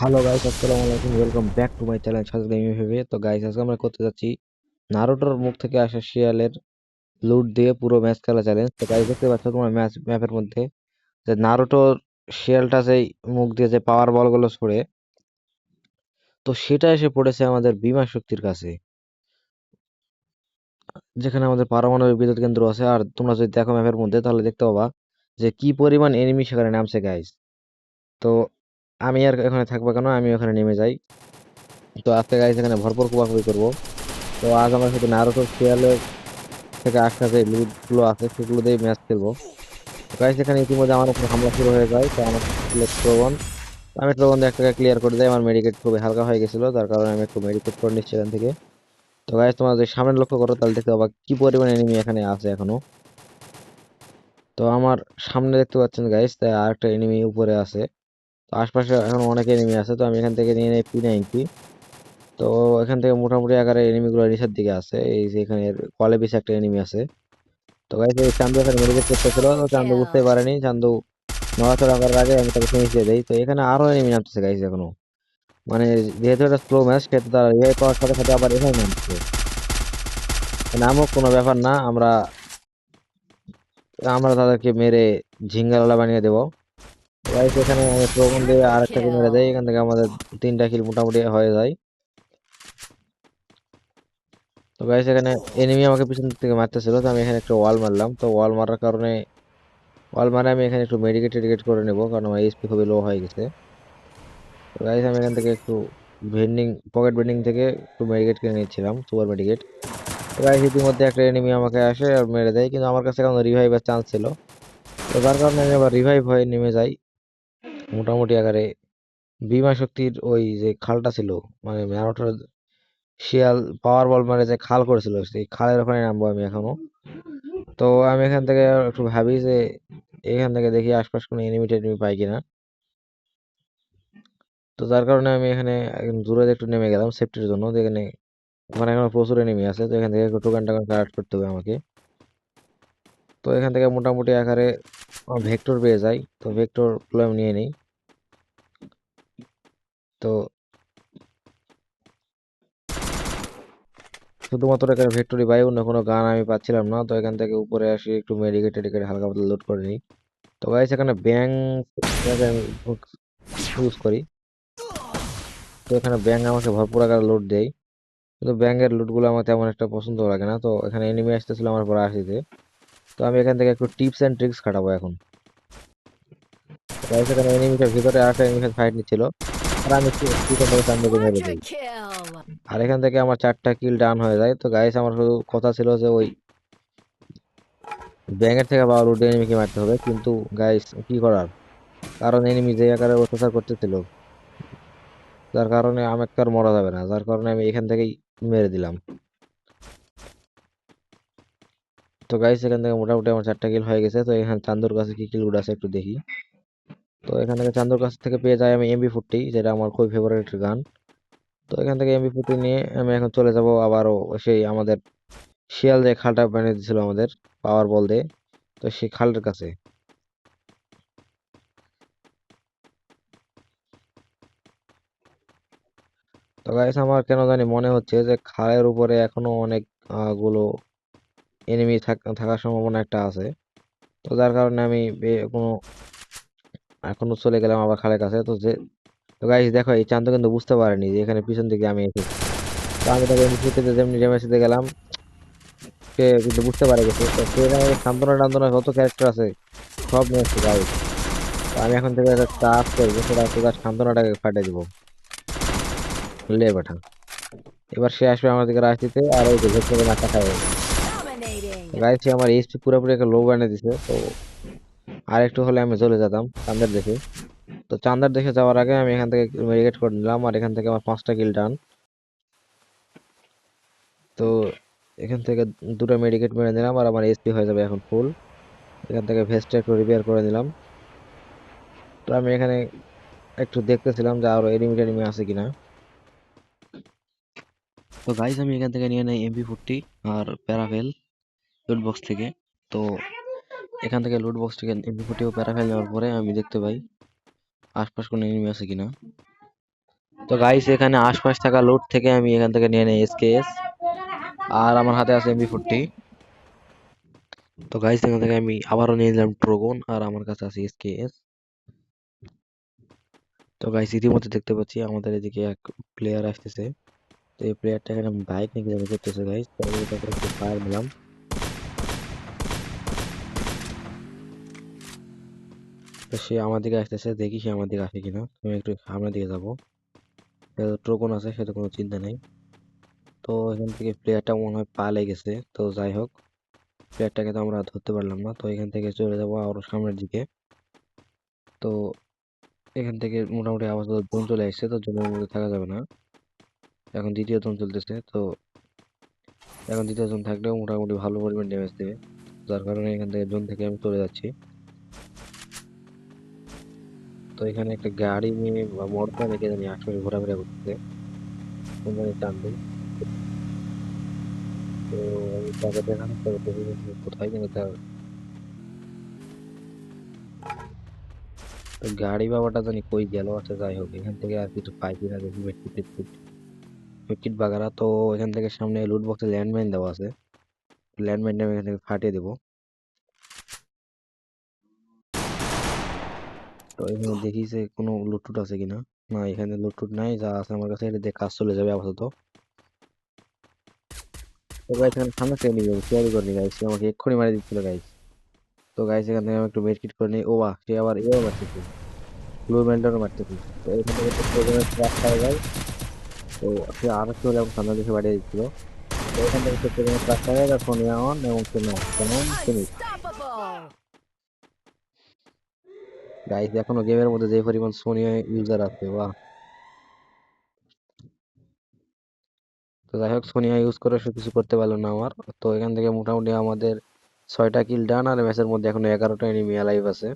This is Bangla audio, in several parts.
হ্যালো গাইস আসসালামু আলাইকুম welcome back to my channel Sajed gaming ভেবে তো গাইস আজকে আমরা করতে যাচ্ছি নারুটোর মুখ থেকে আসা শিয়ালের লুট দিয়ে পুরো ম্যাচ খেলা চ্যালেঞ্জ তো গাইস দেখতে পাচ্ছ তোমার ম্যাচ ম্যাপের মধ্যে যে নারুটোর শিয়ালটা যেই মুখ দিয়ে যে পাওয়ার বলগুলো ছড়ে, তো সেটা এসে পড়েছে আমাদের বিমা শক্তির কাছে। যেখানে আমাদের পারমাণবিক বিদ্যুৎ কেন্দ্র আছে, আর তোমরা যদি দেখো ম্যাপের মধ্যে, তাহলে দেখতে পাবা যে কি পরিমাণ এনিমি সেখানে নামছে গাইস তো আমি আর এখানে থাকব কেন? আমি ওখানে নেমে যাই। তো আজকে গাইস এখানে ভরপুর কুবাকুবি করব। তো আজ আমরা শুধু নারুটো শিয়ালের থেকে আসা যে লুটগুলো আছে, সেগুলো দিয়ে ম্যাচ খেলব। গাইস এখানে ইতিমধ্যে আমার উপর হামলা শুরু হয়ে যায়, তো আমার প্রবণ। আমি দিয়ে একটা ক্লিয়ার করে দেয় আমার মেডিকেট খুবই হালকা হয়ে গেছিল তার কারণে আমি একটু মেডিকেট করে নিচ্ছি এখান থেকে। তো গাইস তোমার যদি সামনে লক্ষ্য করো, তাহলে দেখতে পাবা কি পরিমাণ এনিমি এখানে আছে এখনও। তো আমার সামনে দেখতে পাচ্ছেন গাইস তাই আরেকটা এনিমি উপরে আছে। তো আশপাশে এখন অনেক এনিমি আছে তো আমি এখান থেকে নিয়ে নেই পি নাইনটি তো এখান থেকে মোটামুটি আকারে এনিমিগুলো নিচের দিকে আছে এই যে এখানে কলে বেশি একটা এনিমি আছে। তো এই চান্দু এখানে মেডিকেট করতেছিল তো চান্দু বুঝতে পারেনি চান্দু নড়াচড়া করার আগে আমি তাকে ফিনিশ দিয়ে দেই। তো এখানে আরও এনিমি নামতেছে গাইস এখনও। মানে যেহেতু এটা স্লো ম্যাচ সেহেতু তারা রিভাইভ পাওয়ার সাথে সাথে আবার এখানে নামতেছে। নামক কোনো ব্যাপার না আমরা আমরা তাদেরকে মেরে ঝিঙ্গালালা বানিয়ে দেবো। গাইস এখানে আমি প্রবণ দিয়ে আরেকটাকে মেরে দেয়। এখান থেকে আমাদের তিনটা কিল মোটামুটি হয়ে যায়। তো গাইস এখানে এনিমি আমাকে পিছন থেকে মারতেছিল, তো আমি এখানে একটা ওয়াল মারলাম। তো ওয়াল মারার কারণে ওয়াল মারে আমি এখানে একটু মেডিকেট টেডিকেট করে নেব, কারণ আমার এইচপি খুবই লো হয়ে গেছে। তো গাইস আমি এখান থেকে একটু ভেন্ডিং পকেট ভেন্ডিং থেকে একটু মেডিকেট কিনে নিচ্ছিলাম সুপার মেডিকেট তো গাইস ইতিমধ্যে একটা এনিমি আমাকে আসে আর মেরে দেয়, কিন্তু আমার কাছে এখন রিভাইভের চান্স ছিল। তো যার কারণে আমি আবার রিভাইভ হয়ে নেমে যাই। মোটামুটি আকারে বিমা শক্তির ওই যে খালটা ছিল মানে ম্যারোটার শিয়াল পাওয়ার বল মারে যে খাল করেছিল, সেই খালের ওখানে নামবো আমি এখনও। তো আমি এখান থেকে একটু ভাবি যে এখান থেকে দেখি আশপাশ কোনো এনিমি টেনিমি পাই কিনা। তো যার কারণে আমি এখানে দূরে একটু নেমে গেলাম সেফটির জন্য যেখানে ওখানে এখন প্রচুর এনিমি আছে, তো এখান থেকে একটু টোকেন টোকেন করতে হবে আমাকে। তো এখান থেকে মোটামুটি আকারে ভেক্টর পেয়ে যাই, তো ভেক্টরগুলো আমি নিয়ে নিই। তো শুধুমাত্র এখানে ভেক্টরি পাই অন্য কোনো গান আমি পাচ্ছিলাম না, তো এখান থেকে উপরে আসি, একটু মেডিকেট টেডিকেট হালকা পাতলা লোড করে নিই। তো গাইস এখানে ব্যাং ইউজ করি। তো এখানে ব্যাং আমাকে ভরপুর আকারে লোড দেয়। কিন্তু ব্যাঙের লুটগুলো আমার তেমন একটা পছন্দ লাগে না, তো এখানে এনিমি আসতেছিল আমার পরে আসিতে। তো আমি এখান থেকে একটু টিপস অ্যান্ড ট্রিক্স খাটাবো এখন। এখানে এনিমিটার ভিতরে আরেকটা এনিমি ফাইট নিচ্ছিল। আর এখান থেকে আমার চারটা কিল ডান হয়ে যায়। তো গাইস আমার শুধু কথা ছিল যে ওই ব্যাঙের থেকে উঠে এনিমিকে মারতে হবে। কিন্তু গাইস কি করার? কারণ এনিমি যে আকারে অত্যাচার করতেছিল, যার কারণে আমাকে আর মরা যাবে না। যার কারণে আমি এখান থেকেই মেরে দিলাম। তো গাইস এখান থেকে মোটামুটি আমার চারটা কিল হয়ে গেছে। তো এখানে চান্দুর কাছে কি কিল উঠে আছে একটু দেখি। তো এখান থেকে চান্দুর কাছ থেকে পেয়ে যাই আমি এমবি ফোরটি যেটা আমার খুবই ফেভারিট গান। তো এখান থেকে এমবি ফোরটি নিয়ে আমি এখন চলে যাব আবারও সেই আমাদের শিয়াল যে খালটা বানিয়ে দিয়েছিল আমাদের পাওয়ার বল দিয়ে, তো সেই খালটার কাছে। তো গাইস আমার কেন জানি মনে হচ্ছে যে খালের উপরে এখনও অনেকগুলো এনিমি থাকার সম্ভাবনা একটা আছে। তো যার কারণে আমি কোনো এখনও চলে গেলাম আবার খালের কাছে। তো যে তো গাইস দেখো, এই চান্দ কিন্তু বুঝতে পারেনি যে এখানে পিছন দিকে আমি এসেছি তো আমি তাকে নিচে যেমনি দিতে গেলাম। সে কিন্তু বুঝতে পারে গেছে। তো সেখানে সান্ত্বনা টান্তনা কত ক্যারেক্টার আছে, সব নিয়ে গাইস তো আমি এখন থেকে একটা কাজ করব, সেটা হচ্ছে তার সান্ত্বনাটাকে ফাটিয়ে দিব। লে বেটা। এবার সে আসবে আমার দিকে রাস্তিতে আর ওই যে ভেতরে খায়। Dominating! গাইস সে আমার এইচপি পুরোপুরি একটা লো বানিয়ে দিছে। তো আর একটু হলে আমি চলে যেতাম, চান্দার দেখে। তো চান্দার দেখে যাওয়ার আগে আমি এখান থেকে মেডিকেট করে নিলাম আর এখান থেকে আমার পাঁচটা কিল ডান। তো এখান থেকে দুটো মেডিকেট মেরে নিলাম আর আমার এসপি হয়ে যাবে এখন ফুল। এখান থেকে ভেস্টটা একটু রিপেয়ার করে নিলাম। তো আমি এখানে একটু দেখতেছিলাম যে আরও এনিমি টেনিমি আছে কিনা। তো গাইস আমি এখান থেকে নিয়ে নেই এমপি ফোরটি আর প্যারাভেল লুট বক্স থেকে। তো এখান থেকে লুট বক্স থেকে এমপি ফোরটি ও প্যারাভেল নেওয়ার পরে আমি দেখতে পাই আশপাশ কোনো এনিমি আছে কিনা। তো গাইস এখানে আশপাশ থাকা লুট থেকে আমি এখান থেকে নিয়ে নেই এসকেএস আর আমার হাতে আছে এমবি ফোরটি তো গাইস এখান থেকে আমি আবারও নিয়ে নিলাম ট্রোগন আর আমার কাছে আছে এসকেএস তো গাইস ইতিমধ্যে দেখতে পাচ্ছি আমাদের এদিকে এক প্লেয়ার আসতেছে। তো এই প্লেয়ারটা এখানে বাইক নিয়ে করতেছে গাইস তো ফায়ার দিলাম তো সে আমার দিকে আসতেছে, দেখি সে আমার দিকে আসে কিনা। আমি একটু সামনের দিকে যাব। ট্রোকন আছে, সেটা কোনো চিন্তা নেই। তো এখান থেকে প্লেয়ারটা মনে হয় পালে গেছে। তো যাই হোক প্লেয়ারটাকে তো আমরা ধরতে পারলাম না। তো এখান থেকে চলে যাব আরও সামনের দিকে। তো এখান থেকে মোটামুটি আবার জোন চলে আসছে, তো জোনের মধ্যে থাকা যাবে না। এখন দ্বিতীয় জোন চলতেছে, তো এখন দ্বিতীয় জোন থাকলেও মোটামুটি ভালো পরিমাণ ড্যামেজ দেবে। যার কারণে এখান থেকে জোন থেকে আমি চলে যাচ্ছি। তো এখানে একটা গাড়ি নিয়ে বা মোটর রেখে জানি আশপাশে ঘোরাফেরা করতেছে। কোন জানি টান দেয় তো আমি তাকে দেখানোর যে কোথায় কিন্তু তার গাড়ি বাবাটা জানি কই গেল আচ্ছা যাই হোক, এখান থেকে আর কিছু পাই কিনা দেখি মেটকিট টেটকিট মেটকিট বাগারা, তো এখান থেকে সামনে লুট বক্সে ল্যান্ডমাইন দেওয়া আছে। ল্যান্ডমাইনটা আমি এখান থেকে ফাটিয়ে দেবো। তো এখানে দেখি যে কোনো লুটটুট আছে কিনা? না, এখানে লুটটুট নাই, যা আছে আমার কাছে এটা দিয়ে কাজ চলে যাবে আপাতত। তো গাইস এখানে সামনে থেকে নিয়ে যাব তৈরি করে নিই গাইস আমাকে এক্ষুনি মারি দিচ্ছিল গাইস তো গাইস এখান থেকে আমি একটু মেডকিট করে নিই। ও বাহ সে আবার এও মারতেছে ব্লু মেলটারও মারতেছে তো এখান থেকে একটু প্রয়োজনের ট্রাক পাওয়া যায় তো সে আর একটু হলে সামনে দিকে বাড়িয়ে দিচ্ছিল। তো এখান থেকে একটু প্রয়োজনের ট্রাক পাওয়া যায় সোনিয়া অন এবং সোনা কেমন? ফিনিশ গাইস এখনও গেমের মধ্যে যে পরিমাণ সোনিয়া ইউজার আছে, বাহ। তো যাই হোক সোনিয়া ইউজ করে সে কিছু করতে পারল না আমার। তো এখান থেকে মোটামুটি আমাদের ছয়টা কিল ডান আর ম্যাচের মধ্যে এখনও এগারোটা এনিমি অ্যালাইভ আছে।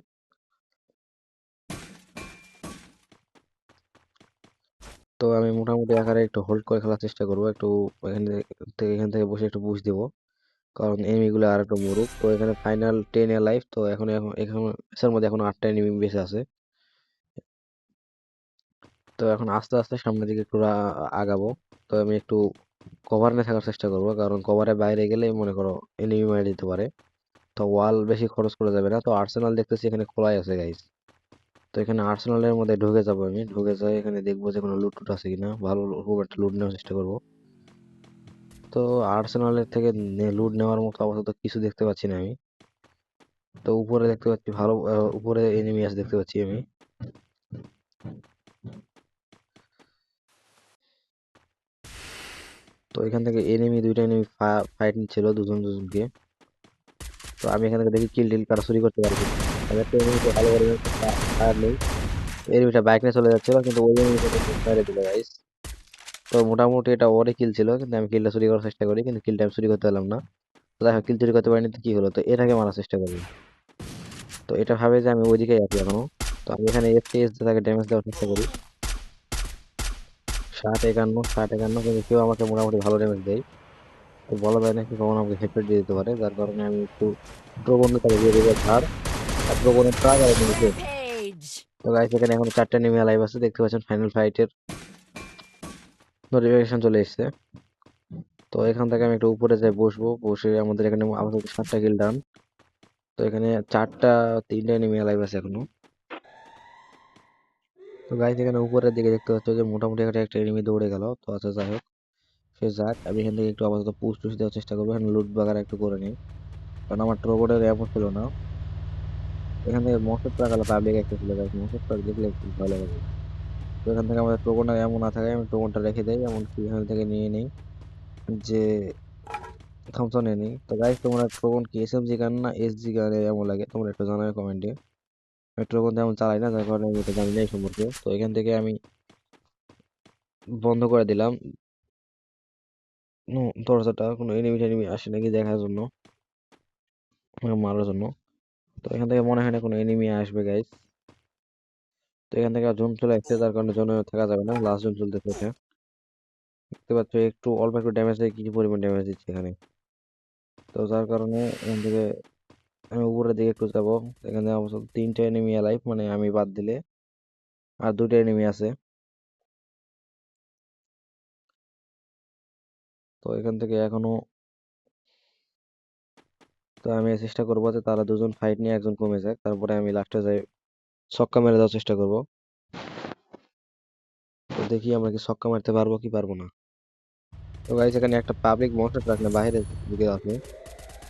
তো আমি মোটামুটি আকারে একটু হোল্ড করে খেলার চেষ্টা করব, একটু এখান থেকে এখান থেকে বসে একটু বুঝ দিব। কারণ এনিমিগুলো আর একটু মরুক। তো এখানে ফাইনাল টেন এ লাইফ তো এখন এখন ম্যাচের মধ্যে এখন আটটা এনিমি বেঁচে আছে। তো এখন আস্তে আস্তে সামনের দিকে একটু আগাবো। তো আমি একটু কভার নিয়ে থাকার চেষ্টা করব, কারণ কভারের বাইরে গেলে মনে করো এনিমি মেরে দিতে পারে। তো ওয়াল বেশি খরচ করা যাবে না। তো আর্সেনাল দেখতেছি এখানে খোলাই আছে গাইস তো এখানে আর্সেনালের মধ্যে ঢুকে যাব আমি। ঢুকে যাই এখানে দেখব যে কোনো লুট টুট আছে কিনা। ভালো, খুব একটা লুট নেওয়ার চেষ্টা করব। তো আর্সেনালের থেকে লুট নেওয়ার মতো আপাতত কিছু দেখতে পাচ্ছি না আমি। তো উপরে দেখতে পাচ্ছি ভালো উপরে এনিমি আছে দেখতে পাচ্ছি আমি। তো এখান থেকে এনিমি দুইটা এনিমি ফাইট ছিল দুজন দুজনকে। তো আমি এখান থেকে দেখি কিল টিল কারা চুরি করতে এনিমিকে ভালো করে এনিমিটা বাইক নিয়ে চলে যাচ্ছিল, কিন্তু ওই এনিমিটা দিল গাইস তো মোটামুটি এটা ওরে কিল ছিল কিন্তু আমি কিলটা চুরি করার চেষ্টা করি কিন্তু কিলটা আমি চুরি করতে পারলাম না। তো দেখো কিল চুরি করতে পারিনি তো কি হলো? তো এটাকে মারার চেষ্টা করি। তো এটা ভাবে যে আমি ওইদিকেই আছি এখনও। তো আমি এখানে এফপিএস দিয়ে তাকে ড্যামেজ দেওয়ার চেষ্টা করি। ষাট একান্ন ষাট একান্ন কিন্তু কেউ আমাকে মোটামুটি ভালো ড্যামেজ দেয়। তো বলা যায় না কি কখন আমাকে হেডশট দিয়ে দিতে পারে যার কারণে আমি একটু প্রবন্ধ তাকে দিয়ে দেবো ধার আর প্রবণের ট্রাক আর! তো গাইস এখানে এখন চারটা নেমে লাইভ আছে। দেখতে পাচ্ছেন ফাইনাল ফাইটের নোটিফিকেশন চলে এসেছে। তো এখান থেকে আমি একটু উপরে যাই, বসবো। বসে আমাদের এখানে আমাদের সাতটা কিল ডান তো এখানে চারটা, তিনটা নেমে লাইভ আছে এখনও। তো গাইস এখানে উপরের দিকে দেখতে পাচ্ছ যে মোটামুটি একটা একটা এনিমি দৌড়ে গেল। তো আচ্ছা যাই হোক। সে যাক, আমি এখান থেকে একটু আপাতত টুস দেওয়ার চেষ্টা করব। এখানে লুট বাগার একটু করে নিই। কারণ আমার ট্রোবোর্ডের এমন ছিল না। এখান থেকে মশর ট্রাক আলো পাবলিক একটা ছিল। মশর ট্রাক দেখলে একটু ভালো লাগে তো এখান থেকে আমাদের টোকনটা এমন না থাকে আমি টোকনটা রেখে দেই এমনকি এখান থেকে নিয়ে নেই, যে থমসনে নেই। তো গাইস তোমরা টোকন কি এসএমজি গান না এসজি গান এমন লাগে? তোমরা একটু জানাবে কমেন্টে আমি টোকন তেমন চালাই না, যার কারণে আমি এটা জানি না এই সম্পর্কে। তো এখান থেকে আমি বন্ধ করে দিলাম। দরজাটা কোনো এনিমি টেনিমি আসে নাকি দেখার জন্য মানে মারার জন্য। তো এখান থেকে মনে হয় না কোনো এনিমি আসবে গাইস তো এখান থেকে আর জুম চলে আসছে, তার কারণে জোনে থাকা যাবে না লাস্ট জুম চলতেছে এটা। দেখতে পাচ্ছ, একটু, অল্প একটু ড্যামেজ দেয়, কিছু পরিমাণ ড্যামেজ দিচ্ছে এখানে। তো যার কারণে এখান থেকে আমি উপরের দিকে একটু যাব। এখানে অবশ্য তিনটে এনিমি লাইফ মানে আমি বাদ দিলে, আর দুটা এনিমি আছে। তো এখান থেকে এখনও তো আমি চেষ্টা করব যে তারা দুজন ফাইট নিয়ে একজন কমে যাক, তারপরে আমি লাস্টে যাই। ছক্কা মেরে দেওয়ার চেষ্টা করব। তো দেখি আমরা কি ছক্কা মারতে পারব কি পারব না। তো গাইস এখানে একটা পাবলিক মনস্টার ট্রাক না বাইরের দিকে আছে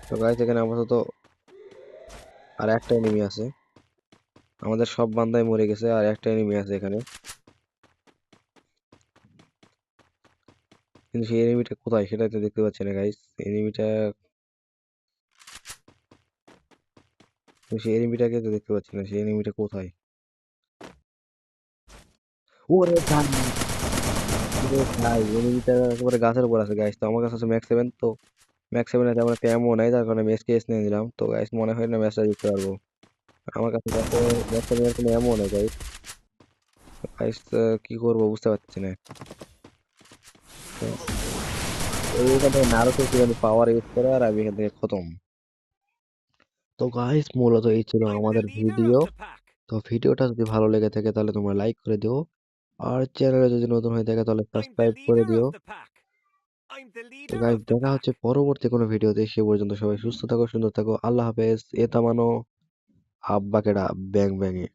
তো গাইস এখানে আপাতত আর একটা এনিমি আছে। আমাদের সব বান্দাই মরে গেছে আর একটা এনিমি আছে এখানে। কিন্তু সেই এনিমিটা কোথায় সেটাই তো দেখতে পাচ্ছি না গাইস এনিমিটা সেই এনিমিটাকে তো দেখতে পাচ্ছি না, সেই এনিমিটা কোথায়? ওরে ভাই! এনিমিটা গাছের উপর আছে গাইস তো আমার কাছে আছে ম্যাক্স সেভেন তো ম্যাক্স নাই, তার কারণে কেস নিয়ে নিলাম। তো গাইস মনে হয় না ম্যাচটা জিততে পারব। আমার কাছে ম্যাক্স সেভেনের কোনো গাইস গাইস কি করব বুঝতে পারছি না। এইখান থেকে নারুতো পাওয়ার ইউজ করে আর আমি এখান থেকে খতম। তো গাইস মূলত এই ছিল আমাদের ভিডিও. তো ভিডিওটা যদি ভালো লেগে থাকে তাহলে তোমরা লাইক করে দিও। আর চ্যানেলে যদি নতুন হয়ে থাকে তাহলে সাবস্ক্রাইব করে দিও। তো গাইস দেখা হচ্ছে পরবর্তী কোনো ভিডিওতে সে পর্যন্ত সবাই সুস্থ থাকো সুন্দর থাকো। আল্লাহ হাফেজ। এ তামানো। আব্বাকেডা ব্যাং ব্যাঙে।